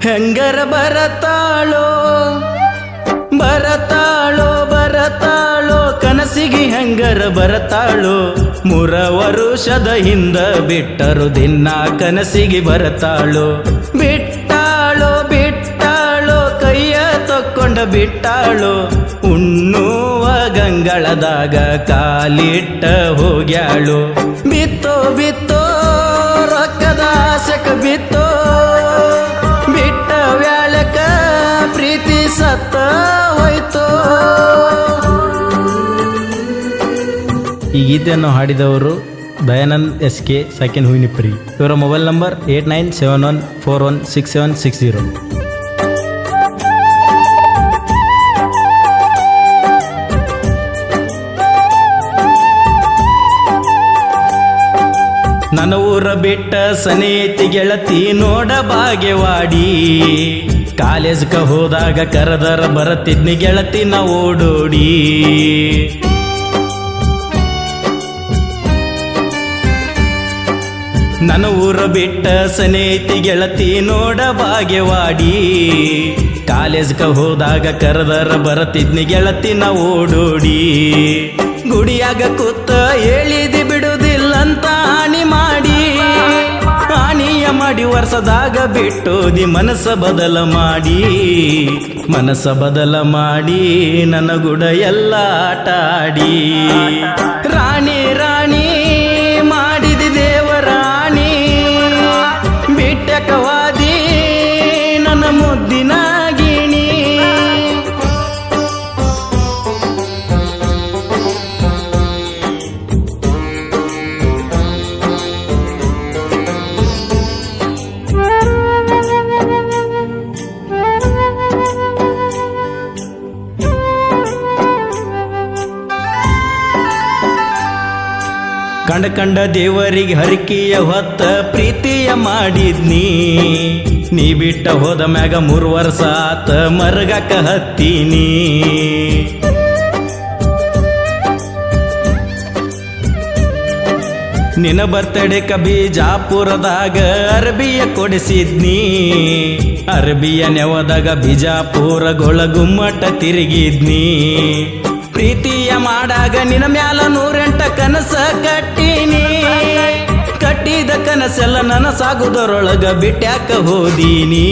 ಹೆಂಗರ ಬರತಾಳೋ? ಬರತಾಳೋ ಬರತಾಳೋ? ಕನಸಿಗೆ ಹೆಂಗರ ಬರತಾಳೋ? ಮೂರ ವರುಷದ ಹಿಂದ ಬಿಟ್ಟರು ದಿನ ಕನಸಿಗೆ ಬರತಾಳೋ? ಬಿಟ್ಟಾಳೋ ಬಿಟ್ಟಾಳೋ? ಕೈಯ ತಕ್ಕೊಂಡ ಬಿಟ್ಟಾಳೋ? ಉಣ್ಣುವ ಗಂಗಳದಾಗ ಕಾಲಿಟ್ಟ ಹೋಗ್ಯಾಳು? ಬಿತ್ತೋ ಬಿತ್ತೋ ಈ ಗೀತೆಯನ್ನು ಹಾಡಿದವರು ದಯಾನಂದ್ ಎಸ್ ಕೆ ಸೆಕೆಂಡ್ ಹೂವಿನಿಪ್ರಿ. ಇವರ mobile number eight nine seven one four one six seven six zero. ನನ್ನ ಊರ ಬಿಟ್ಟ ಸನೇತಿ ಗೆಳತಿ ನೋಡ ಬಾಗೆವಾಡಿ ಕಾಲೇಜ್ಗೆ ಹೋದಾಗ ಕರೆದರ ಬರತಿದ್ನಿ ಗೆಳತಿನ ಓಡೋಡಿ. ನನ್ನ ಊರ ಬಿಟ್ಟ ಸನೇತಿ ಗೆಳತಿ ನೋಡ ಭಾಗ್ಯವಾಡಿ ಕಾಲೇಜ್ಗೆ ಹೋದಾಗ ಕರೆದರ ಬರತಿದ್ನಿ ಗೆಳತಿ ನಾ ಓಡೋಡಿ. ಗುಡಿಯಾಗ ಕೂತ ಹೇಳಿದಿ ಬಿಡುದಿಲ್ಲಂತ ಹಾನಿ ಮಾಡಿ. ಹಾನಿಯ ಮಾಡಿ ವರ್ಷದಾಗ ಬಿಟ್ಟೋದಿ ಮನಸ್ಸ ಬದಲ ಮಾಡಿ. ಮನಸ್ಸ ಬದಲ ಮಾಡಿ ನನ್ನ ಗುಡ ಎಲ್ಲ ಆಟಾಡಿ. ರಾಣಿ ರಾಣಿ ಕಂಡ ಕಂಡ ದೇವರಿಗೆ ಹರಿಕೆಯ ಹೊತ್ತ ಪ್ರೀತಿಯ ಮಾಡಿದ್ನಿ. ನೀ ಬಿಟ್ಟ ಹೋದ ಮ್ಯಾಗ ಮೂರು ವರ್ಷ ಆತ ಮರಗಕ ಹತ್ತೀನಿ. ನಿನ್ನ ಕಬಿ ಬಿಜಾಪುರದಾಗ ಅರಬಿಯ ಕೊಡಿಸಿದ್ನಿ. ಅರಬಿಯ ನೆವದಾಗ ಬಿಜಾಪುರ ಗುಮ್ಮಟ ತಿರುಗಿದ್ನಿ. ಪ್ರೀತಿಯ ಮಾಡಾಗ ನಿನ್ನ ಮ್ಯಾಲ ನೂರೆಂಟ ಕನಸ ಕಟ್ಟಿನಿ. ಕಟ್ಟಿದ ಕನಸೆಲ್ಲ ನನಸಾಗುದರೊಳಗ ಬಿಟ್ಯಾಕ ಹೋದೀನಿ.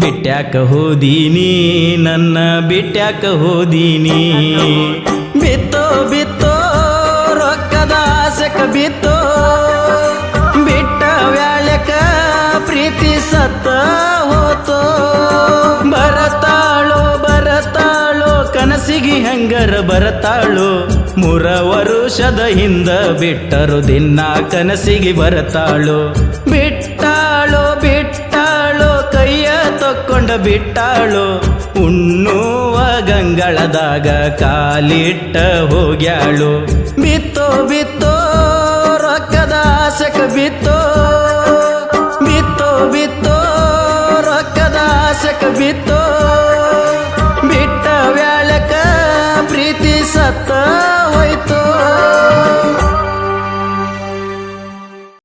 ಬಿಟ್ಯಾಕ ಹೋದೀನಿ, ನನ್ನ ಬಿಟ್ಯಾಕ ಹೋದೀನಿ. ಬಿತ್ತೋ ಬಿತ್ತೋ ರೊಕ್ಕದ ಆಸೆಕ ಬಿತ್ತೋ ಕನಸಿಗೆ ಹೆಂಗರ ಬರತಾಳು? ಮೂರ ವರುಷದ ಹಿಂದ ಬಿಟ್ಟರು ದಿನ್ನ ಕನಸಿಗೆ ಬರತಾಳು. ಬಿಟ್ಟಾಳು ಬಿಟ್ಟಾಳು, ಕೈಯ ತಕ್ಕೊಂಡ ಬಿಟ್ಟಾಳು. ಉಣ್ಣುವ ಗಂಗಳದಾಗ ಕಾಲಿಟ್ಟ ಹೋಗ್ಯಾಳು. ಬಿತ್ತೋ ಬಿತ್ತೋ, ರೊಕ್ಕದ ಆಸೆಕ